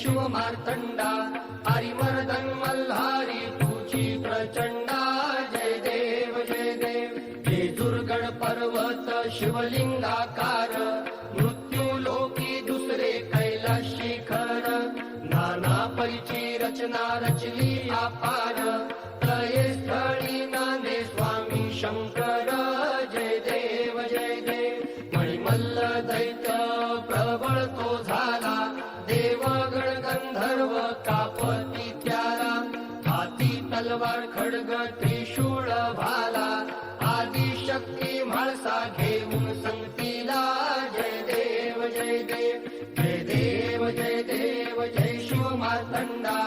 शिवमार्तंडा हरिवर्धन मल्हारी तुझी प्रचंडा जय देव जय देव हे दुर्गड पर्वत शिवलिंगाकार मृत्यू लोकी दुसरे कैलाशी खर नाना परिची रचना रचली अपार प्रबळ तो झाला. देवगण गंधर्व कापती त्याला. हाती तलवार खडग त्रिशूळ भाला. आदी शक्ती म्हाळसा घेऊन संगतीला. जय देव जय देव जय देव जय देव जय शिव मातंडा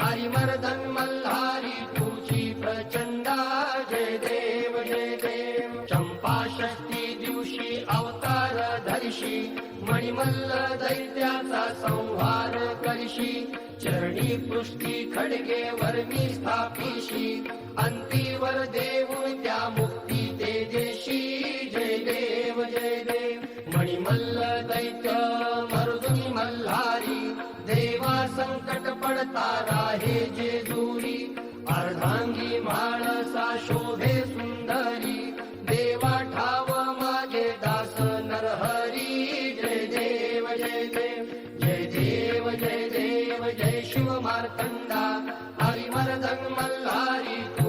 हरिमर्दन मल्हारी तुझी प्रचंडा. जय देव जय देव चंपा षष्टी मणिमल्ल दैत्याचा संहार करशी चरणी पृष्टी खडगे वर्मी स्थापिशी अंतीवर देऊन त्या मुक्ती तेजेशी जय देव जय देव. मणिमल्ल दैत्य मरुदुनी मल्हारी देवा संकट पडता राहे जे दूरी अर्धांगी माणसा शोभे जय देव जय देव जय शिव मार्दण्डा हरि मरध